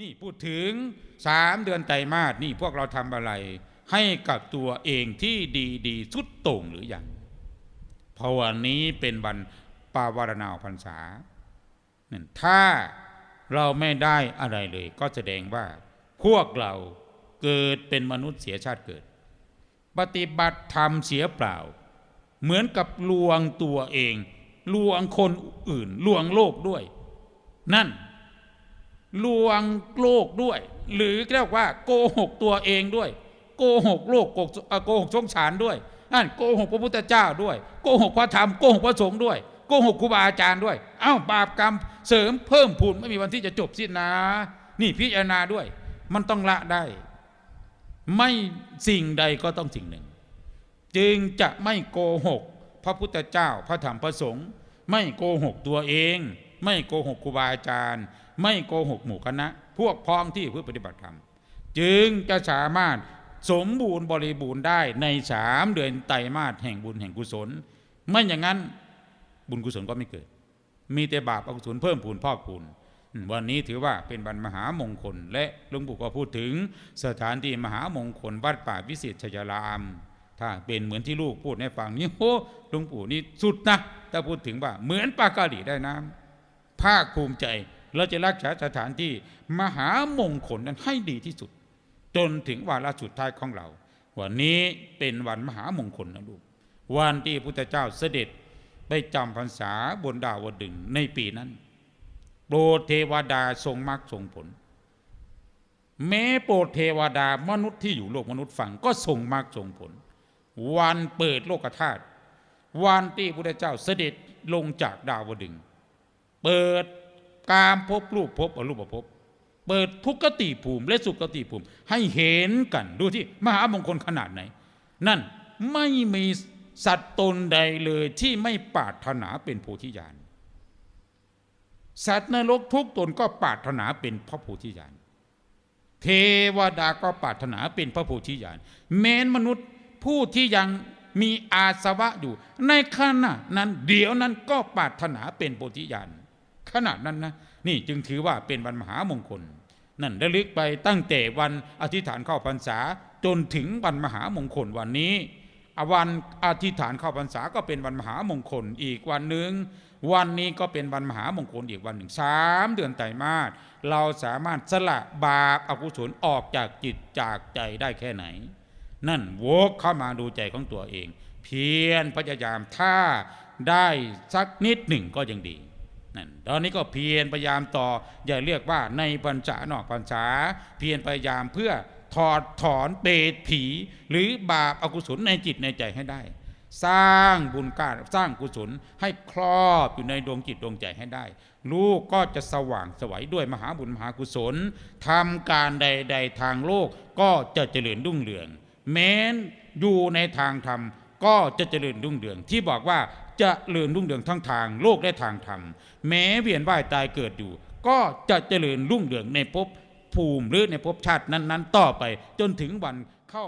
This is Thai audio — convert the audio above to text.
นี่พูดถึงสามเดือนไตรมาสนี่พวกเราทำอะไร ให้กับตัวเองที่ดีดีสุดโต่งหรือยังเพราะวันนี้เป็นวันปาวารณาพรรษาถ้าเราไม่ได้อะไรเลย ก็แสดงว่าพวกเราเกิดเป็นมนุษย์เสียชาติเกิด ปฏิบัติธรรมเสียเปล่า เหมือนกับลวงตัวเอง ลวงคนอื่น ลวงโลกด้วย นั่น ลวงโลกด้วย หรือเรียกว่าโกหกตัวเองด้วย โกหกโลกโกหกเอ่อโกหกสงสารด้วยนั่นโกหกพระพุทธเจ้าด้วย โกหกพระธรรมโกหกพระสงฆ์ด้วยโกหกครูบาอาจารย์ด้วย เอ้าบาปกรรมเสริมเพิ่มพูนไม่มีวันที่จะจบสิ้นนะ นี่พิจารณาด้วย มันต้องละได้ ไม่สิ่งใดก็ต้องสิ่งหนึ่ง จึงจะไม่โกหก พระพุทธเจ้าพระธรรมพระสงฆ์ไม่โกหกตัวเอง ไม่โกหกครูบาอาจารย์ ไม่โกหกหมู่คณะ พวกพ้องที่เพื่อปฏิบัติธรรม จึงจะสามารถสมบูรณ์บริบูรณ์ได้ในสามเดือนไตรมาสแห่งบุญแห่งกุศล ไม่อย่างนั้นบุญกุศลก็ไม่เกิด มีแต่บาปอกุศลเพิ่มพูนพอกพูนวันนี้ถือว่าเป็นวันมหามงคล และหลวงปู่ก็พูดถึงสถานที่มหามงคล วัดป่าวิเศษชยราม ถ้าเป็นเหมือนที่ลูกพูดให้ฟังนี่โอ้หลวงปู่นี่สุดนะถ้าพูดถึงว่าเหมือนปลากาหลีได้น้ำ ภาคภูมิใจ เราจะรักษาสถานที่มหามงคลนั้นให้ดีที่สุด จนถึงวาระสุดท้ายของเรา วันนี้เป็นวันมหามงคลนะลูกวันที่พระพุทธเจ้าเสด็จไปจำพรรษาบนดาวดึงในปีนั้นโปรดเทวดาทรงมรรคทรงผล แม้โปรดเทวดามนุษย์ที่อยู่โลกมนุษย์ฝั่งก็ทรงมรรคทรงผล วันเปิดโลกธาตุวันที่พระพุทธเจ้าเสด็จลงจากดาวดึง เปิดกามภพรูปภพอรูปภพเปิดทุกขติภูมิและสุขติภูมิ ให้เห็นกันดูที่มหามงคลขนาดไหน นั่นไม่มีสัตว์ตนใดเลยที่ไม่ปาถนาเป็นโพธิญาณสัตว์นรกทุกตนก็ปาถนาเป็นพระโพธิญาณเทวดาก็ปาถนาเป็นพระโพธิญาณแม้นมนุษย์ผู้ที่ยังมีอาสวะอยู่ ในขณะนั้นเดี๋ยวนั้นก็ปาถนาเป็นโพธิญาณ ขนาดนั้นนะนี่จึงถือว่าเป็นวันมหามงคล นั่นระลึกไปตั้งแต่วันอธิษฐานเข้าพรรษาจนถึงวันมหามงคลวันนี้อวันอธิษฐานเข้าพรรษาก็เป็นวันมหามงคลอีกวันหนึ่งวันนี้ก็เป็นวันมหามงคลอีกวันหนึ่งสามเดือนไตรมาสเราสามารถสละบาปอกุศลออกจากจิตจากใจได้แค่ไหน นั่นโวกเข้ามาดูใจของตัวเอง เพียรพยายามถ้าได้สักนิดหนึ่งก็ยังดี นั่นตอนนี้ก็เพียรพยายามต่อ อย่าเรียกว่าในพรรษานอกพรรษาเพียรพยายามเพื่อถอดถอนเปรตผี หรือบาปอกุศลในจิตในใจให้ได้ สร้างบุญกล้าสร้างกุศลให้ครอบอยู่ในดวงจิตดวงใจให้ได้ ลูกก็จะสว่างสวัยด้วยมหาบุญมหากุศลทำการใด ๆ ทางโลกก็จะเจริญรุ่งเรือง แม้นอยู่ในทางธรรมก็จะเจริญรุ่งเรือง ที่บอกว่า จะเจริญรุ่งเรืองทั้งทางโลกและทางธรรม แม้เวียนว่ายตายเกิดอยู่ ก็จะเจริญรุ่งเรืองในภพภูมิหรือในภพชาตินั้น ๆ ต่อไปจนถึงวันเข้า